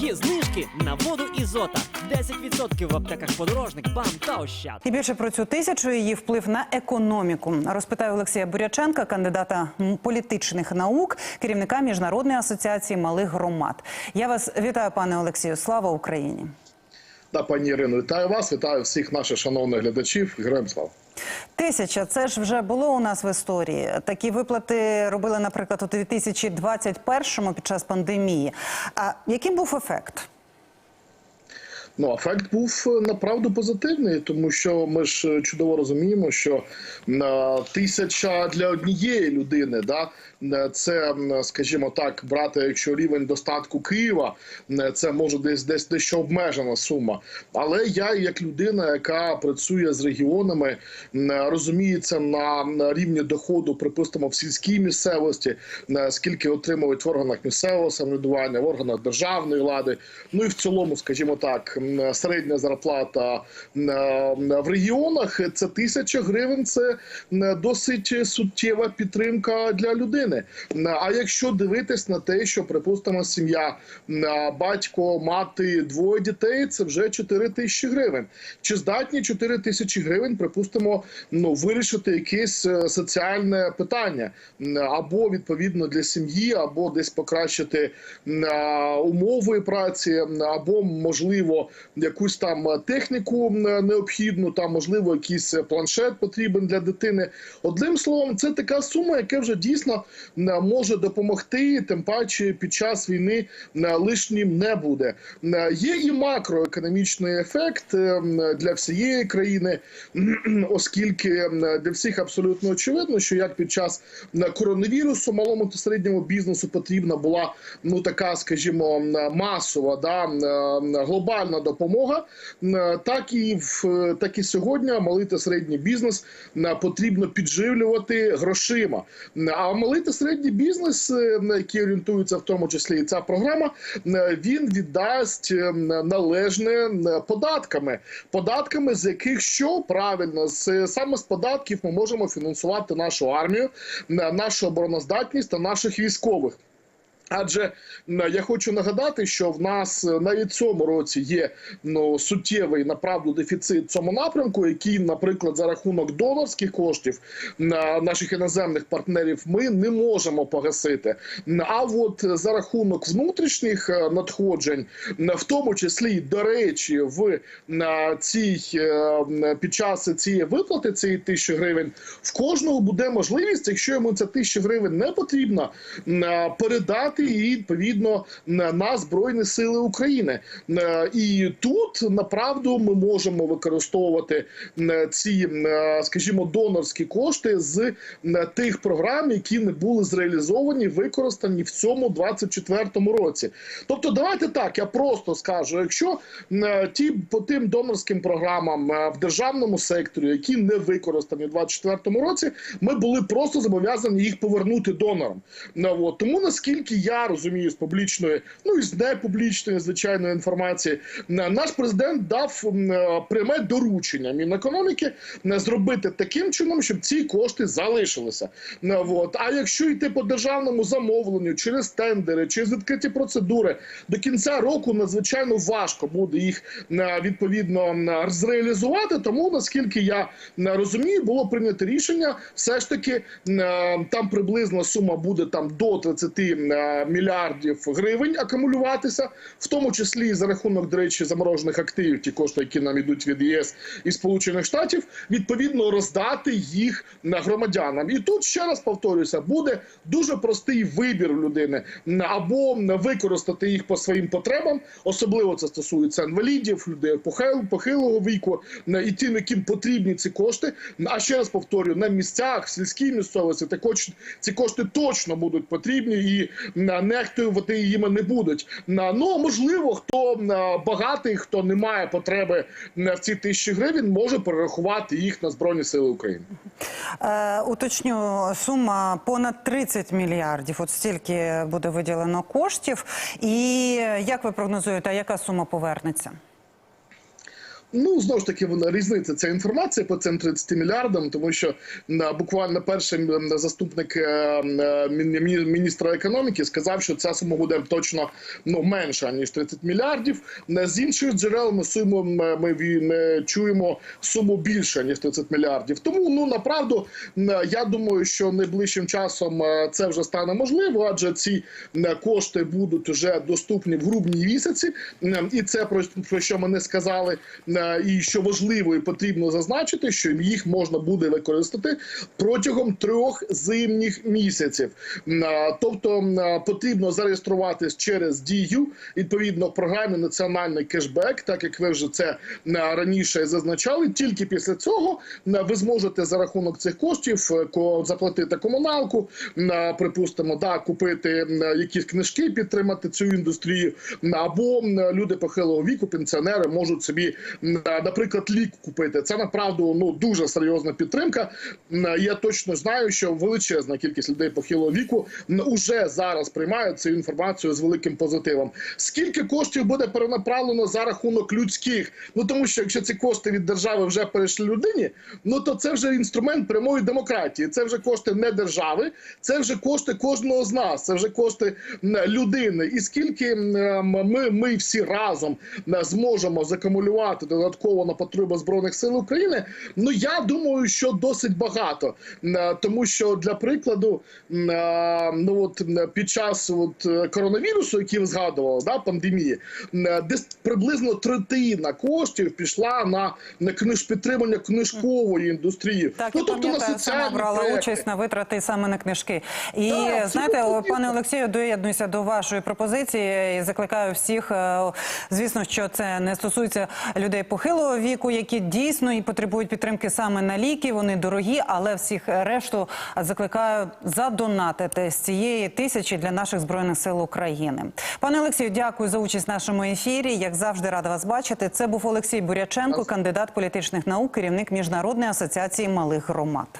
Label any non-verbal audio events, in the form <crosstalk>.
Є знижки на воду Ізота. 10% в аптеках подорожник, бам та ощад. І більше про цю тисячу її вплив на економіку розпитаю Олексія Буряченка, кандидата політичних наук, керівника міжнародної асоціації малих громад. Я вас вітаю, пане Олексію. Слава Україні! Да, пані Ірино, вітаю вас, вітаю всіх наших шановних глядачів. Героям слава. Тисяча це ж вже було у нас в історії. Такі виплати робили, наприклад, у 2021-му під час пандемії. А яким був ефект? Ну, ефект був е, направду позитивний, тому що ми ж е, чудово розуміємо, що е, тисяча для однієї людини, да, це, скажімо так, брати, якщо рівень достатку Києва, це може десь десь дещо обмежена сума. Але я, як людина, яка працює з регіонами, розуміється на, рівні доходу, припустимо, в сільській місцевості, скільки отримують в органах місцевого самоврядування, в органах державної влади, ну і в цілому, скажімо так, середня зарплата в регіонах це тисяча гривень. Це досить суттєва підтримка для людини. А якщо дивитись на те, що припустимо, сім'я батько, мати, двоє дітей, це вже 4 тисячі гривень. Чи здатні 4 тисячі гривень, припустимо, ну вирішити якесь е, соціальне питання або відповідно для сім'ї, або десь покращити умови праці, або можливо якусь там е, техніку необхідну, там можливо якийсь е, планшет потрібен для дитини. Одним словом, це така сума, яка вже дійсно може допомогти, тим паче під час війни лишнім не буде. Є і макроекономічний ефект е, для всієї країни, <clears throat> оскільки для всіх абсолютно очевидно, що як під час коронавірусу малому та середньому бізнесу потрібна була ну така, скажімо, масова да м, допомога, так і в так і сьогодні малий та середній бізнес м, потрібно підживлювати грошима. А малий та середній бізнес, е, на який орієнтується в тому числі і ця програма, він віддасть е, належне податками, податками, з яких що правильно з саме з податків ми можемо фінансувати нашу армію, нашу обороноздатність та наших військових. Адже м, я хочу нагадати, що в нас е, навіть цьому році є ну суттєвий направду дефіцит в цьому напрямку, який, наприклад, за рахунок донорських коштів на наших іноземних партнерів ми не можемо погасити. А от за рахунок внутрішніх е, надходжень, в тому числі до речі, в цій е, під час цієї виплати цієї тисячі гривень в кожного буде можливість, якщо йому ця тисяча гривень не потрібна, м, передати її відповідно на збройні сили України. Е, І тут направду ми можемо використовувати е, ці, е, скажімо, донорські кошти з тих програм, які не були зреалізовані, використані в цьому 24-му році. Тобто, давайте так, я просто скажу: якщо ті по тим донорським програмам в державному секторі, які не використані в 24-му році, ми були просто зобов'язані їх повернути донорам. Ну. Тому наскільки я розумію з публічної, ну і з непублічної звичайної інформації, наш президент дав е, пряме доручення Мінекономіки е, зробити таким чином, щоб ці кошти залишилися. От. А якщо йти по державному замовленню через тендери, через відкриті процедури, до кінця року надзвичайно важко буде їх е, відповідно зреалізувати. Тому наскільки я е, розумію, було прийнято рішення все ж таки е, там приблизно сума буде там до 30 е, мільярдів гривень акумулюватися, в тому числі за рахунок, до речі, заморожених активів, ті кошти, які нам йдуть від ЄС і Сполучених Штатів, відповідно роздати їх на громадянам. І тут ще раз повторюся, буде дуже простий вибір людини або використати їх по своїм потребам, особливо це стосується інвалідів, людей похил- похилого віку і тим, яким потрібні ці кошти. А ще раз повторюю, на місцях, в сільській місцевості також ці кошти точно будуть потрібні і нехтувати їми не будуть. Ну можливо, хто багатий, хто не має потреби на ці тисячі гривень, може перерахувати їх на збройні сили України. Е, уточню, сума понад 30 мільярдів. От стільки буде виділено коштів. І як ви прогнозуєте, яка сума повернеться? Ну знову ж таки вона різниця. Ця інформація по цим 30 мільярдам, тому що буквально перший заступник е, е, мін- мі- міністра економіки сказав, що ця сума буде точно ну менша ніж 30 мільярдів. Е, З інших джерел ми суму ми, ми, чуємо суму більше ніж 30 мільярдів. Тому ну направду я думаю, що найближчим часом це вже стане можливо, адже ці кошти будуть вже доступні в грудні місяці, і це про що ми не сказали. Е, І що важливо і потрібно зазначити, що їх можна буде використати протягом трьох зимніх місяців. Тобто потрібно зареєструватись через дію відповідно в програмі національний кешбек, так як ви вже це раніше зазначали. Тільки після цього ви зможете за рахунок цих коштів е, заплатити комуналку, припустимо, да, купити якісь книжки, підтримати цю індустрію, або люди похилого віку, пенсіонери можуть собі, наприклад, лік купити. Це направду ну дуже серйозна підтримка. Я точно знаю, що величезна кількість людей похилого віку м, уже зараз приймають цю інформацію з великим позитивом. Скільки коштів буде перенаправлено за рахунок людських? Ну тому що якщо ці кошти від держави вже перейшли людині, ну то це вже інструмент прямої демократії. Це вже кошти не держави, це вже кошти кожного з нас. Це вже кошти людини. І скільки ми, ми всі разом зможемо закумулювати додатково на потреби збройних сил України? Ну я думаю, що досить багато, тому що для прикладу, е, ну от під час от е, коронавірусу, який ви згадували, да, пандемії, е, десь приблизно третина коштів пішла на, на книж підтримання книжкової індустрії. Так, ну тобто на сама брала проекти. участь на витрати саме на книжки. І абсолютно знаєте, пане Олексію, доєднуюся до вашої пропозиції і закликаю всіх. е, Звісно, що це не стосується людей похилого віку, які дійсно і потребують підтримки саме на ліки. Вони дорогі, але всіх решту закликаю задонатити з цієї тисячі для наших збройних сил України. Пане Олексію, дякую за участь в нашому ефірі. Як завжди, рада вас бачити. Це був Олексій Буряченко, кандидат політичних наук, керівник міжнародної асоціації малих громад.